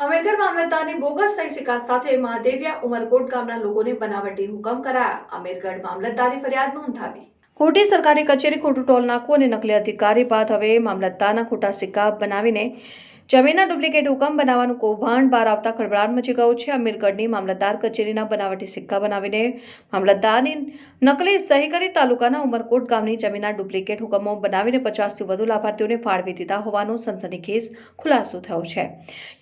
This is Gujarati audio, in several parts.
અમેરગઢ મામલતદારની બોગસ સહી સિક્કા સાથે મહાદેવિયા ઉમરકોટ ગામના લોકોને બનાવટી હુકમ કરાયા. અમેરગઢ મામલતદારે ફરિયાદ નોંધાવી. ખોટી સરકારી કચેરી ખોટું ટોલ નાખવું અને નકલી અધિકારી બાદ હવે મામલતદારના ખોટા સિક્કા બનાવીને જમીનના ડુપ્લિકેટ હુકમ બનાવવાનું કૌભાંડ બહાર આવતા ખળભળાટ મચી ગયો છે. અમીરગઢની મામલતદાર કચેરીના બનાવટી સિક્કા બનાવીને મામલતદારની નકલી સહી કરી તાલુકાના ઉમરકોટ ગામની જમીનના ડુપ્લિકેટ હુકમો બનાવીને પચાસથી વધુ લાભાર્થીઓને ફાળવી દીધા હોવાનો સનસનીખેજ ખુલાસો થયો છે.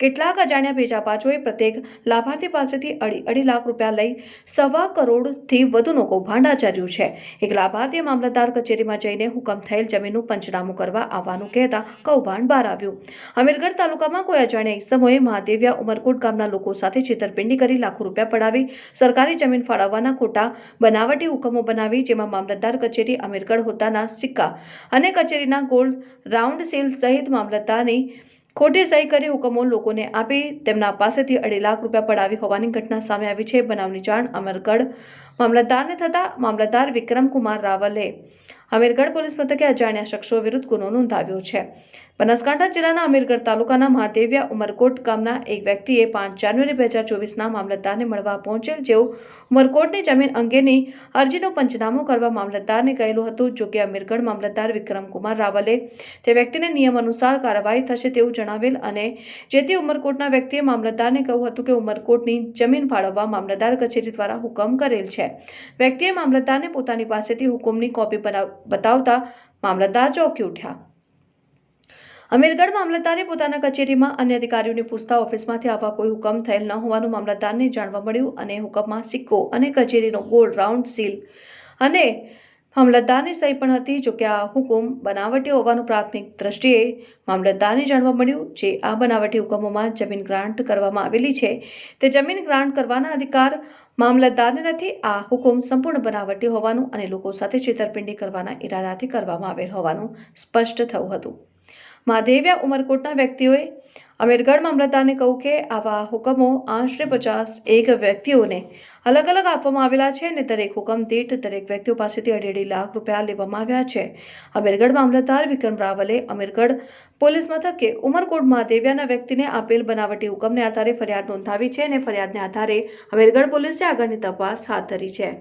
કેટલાક અજાણ્યા ભેજાબાજોએ પ્રત્યેક લાભાર્થી પાસેથી અઢી અઢી લાખ રૂપિયા લઈ સવા કરોડથી વધુનું કૌભાંડ આચર્યું છે. એક લાભાર્થીએ મામલતદાર કચેરીમાં જઈને હુકમ થયેલ જમીનનું પંચનામું કરવા આવવાનું કહેતા કૌભાંડ બહાર આવ્યું. અમીરગઢ તાલુકામાં કોઈ અજાણ્યા ઇસમોએ મહાદેવિયા ઉમરકોટ ગામના લોકો સાથે છેતરપિંડી કરી લાખો રૂપિયા પડાવી સરકારી જમીન ફાળવવાના ખોટા બનાવટી હુકમો બનાવી જેમાં મામલતદાર કચેરી અમીરગઢ હોતાના સિક્કા અને કચેરીના ગોલ્ડ રાઉન્ડ સીલ સહિત મામલતદારની ખોટી સહી કરી હુકમો લોકોને આપી તેમના પાસેથી અઢી લાખ રૂપિયા પડાવી હોવાની ઘટના સામે આવી છે. બનાવની જાણ અમરગઢ મામલતદારને થતા મામલતદાર વિક્રમકુમાર રાવલે અમીરગઢ પોલીસ મથકે અજાણ્યા શખ્સો વિરુદ્ધ ગુનો નોંધાવ્યો છે. બનાસકાંઠા જિલ્લાના અમીરગઢ તાલુકાના મહાદેવિયા ઉમરકોટ ગામના એક વ્યક્તિએ પાંચ જાન્યુઆરી બે હજાર ચોવીસના મામલતદારને મળવા પહોંચેલ જેઓ ઉમરકોટની જમીન અંગેની અરજીનો પંચનામો કરવા મામલતદારને કહેલું હતું, જો કે અમીરગઢ મામલતદાર વિક્રમકુમાર રાવલે તે વ્યક્તિને નિયમ અનુસાર કાર્યવાહી થશે તેવું જણાવેલ અને જેથી ઉમરકોટના વ્યક્તિએ મામલતદારને કહ્યું હતું કે ઉમરકોટની જમીન ફાળવવા મામલતદાર કચેરી દ્વારા હુકમ કરેલ છે. વ્યક્તિએ મામલતદારને પોતાની પાસેથી હુકમની કોપી બનાવ- બતાવતા મામલતદાર ચોંકી ઉઠ્યા. અમીરગઢ મામલતદારે પોતાના કચેરીમાં અન્ય અધિકારીઓને પૂછતા ઓફિસમાંથી આવા કોઈ હુકમ થયેલ ન હોવાનું મામલતદારને જાણવા મળ્યું અને હુકમમાં સિક્કો અને કચેરીનો ગોલ્ડ રાઉન્ડ સીલ અને મામલતદારની સહી પણ હતી, જો કે આ હુકુમ બનાવટી હોવાનું પ્રાથમિક દ્રષ્ટિએ મામલતદારને જાણવા મળ્યું જે આ બનાવટી હુકમોમાં જમીન ગ્રાન્ટ કરવામાં આવેલી છે. તે જમીન ગ્રાન્ટ કરવાના અધિકાર મામલતદારને નથી, આ હુકમ સંપૂર્ણ બનાવટી હોવાનું અને લોકો સાથે છેતરપિંડી કરવાના ઈરાદાથી કરવામાં આવેલ હોવાનું સ્પષ્ટ થયું હતું. મહાદેવ્યા ઉમરકોટના વ્યક્તિઓએ અમીરગઢ મામલતદારને કહ્યું કે આવા હુકમો આશરે પચાસ એક વ્યક્તિઓને અલગ અલગ આપવામાં આવેલા છે અને દરેક હુકમ દીઠ દરેક વ્યક્તિઓ પાસેથી અઢી અઢી લાખ રૂપિયા લેવામાં આવ્યા છે. અમીરગઢ મામલતદાર વિક્રમ રાવલે અમીરગઢ પોલીસ મથકે ઉમરકોટ મહાદેવ્યાના વ્યક્તિને આપેલ બનાવટી હુકમને આધારે ફરિયાદ નોંધાવી છે અને ફરિયાદને આધારે અમીરગઢ પોલીસે આગળની તપાસ હાથ ધરી છે.